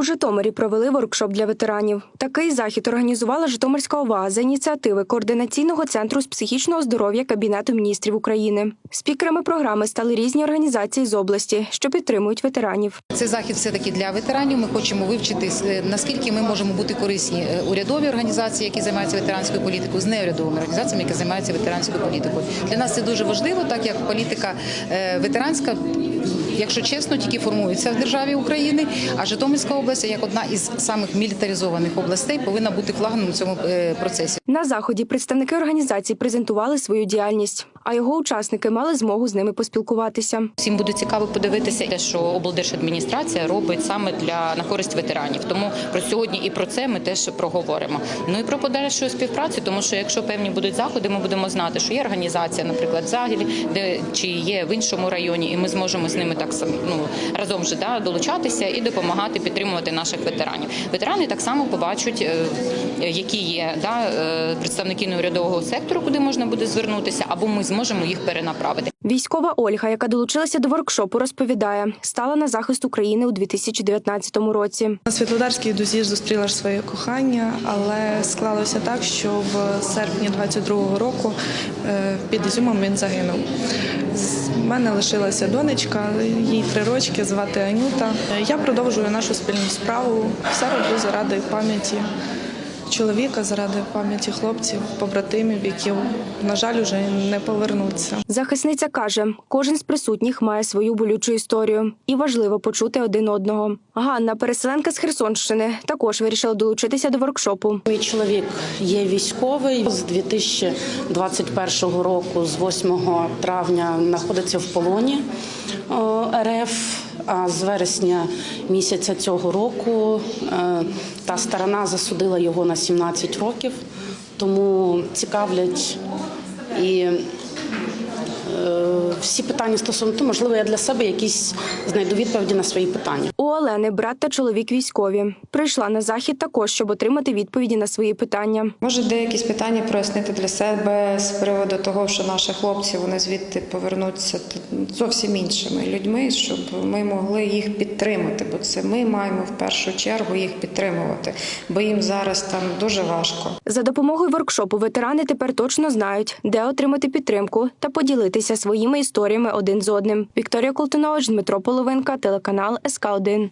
У Житомирі провели воркшоп для ветеранів. Такий захід організувала Житомирська ОВА за ініціативи координаційного центру з психічного здоров'я Кабінету міністрів України. Спікерами програми стали різні організації з області, що підтримують ветеранів. Цей захід все таки для ветеранів. Ми хочемо вивчити е, наскільки ми можемо бути корисні е, урядові організації, які займаються ветеранською політикою, з неурядовими організаціями, які займаються ветеранською політикою. Для нас це дуже важливо, так як політика е, ветеранська. Якщо чесно, тільки формується в державі України, а Житомирська область, як одна із самих мілітаризованих областей, повинна бути флагом у цьому е, процесі. На заході представники організації презентували свою діяльність, а його учасники мали змогу з ними поспілкуватися. Всім буде цікаво подивитися, те, що облдержадміністрація робить саме для на користь ветеранів. Тому про сьогодні і про це ми теж проговоримо. Ну і про подальшу співпрацю, тому що якщо певні будуть заходи, ми будемо знати, що є організація, наприклад, в Загілі, де чи є в іншому районі, і ми зможемо з ними так ну, разом же да, долучатися і допомагати підтримувати наших ветеранів. Ветерани так само побачать, е, які є да, е, представники неурядового сектору, куди можна буде звернутися, або ми зможемо їх перенаправити. Військова Ольга, яка долучилася до воркшопу, розповідає, стала на захист України у 2019 році. На Світлодарській дузі зустріла ж своє кохання, але склалося так, що в серпні 22-го року е, під Ізюмом він загинув. У мене лишилася донечка, їй три рочки, звати Анюта. Я продовжую нашу спільну справу. Все роблю заради пам'яті чоловіка, заради пам'яті хлопців, побратимів, які, на жаль, вже не повернуться. Захисниця каже, кожен з присутніх має свою болючу історію, і важливо почути один одного. Ганна, переселенка з Херсонщини, також вирішила долучитися до воркшопу. Мій чоловік є військовий з 2021 року, з 8 травня, знаходиться в полоні РФ. А з вересня місяця цього року е, та сторона засудила його на 17 років, тому цікавлять і е, всі питання стосовно того, можливо, я для себе якісь знайду відповіді на свої питання. Олени брат та чоловік військові. Прийшла на захід також, щоб отримати відповіді на свої питання. Може, деякісь питання прояснити для себе з приводу того, що наші хлопці вони звідти повернуться зовсім іншими людьми, щоб ми могли їх підтримати, бо це ми маємо в першу чергу їх підтримувати, бо їм зараз там дуже важко. За допомогою воркшопу ветерани тепер точно знають, де отримати підтримку та поділитися своїми історіями один з одним. Вікторія Колтунович, Дмитро Половинка, телеканал СК 1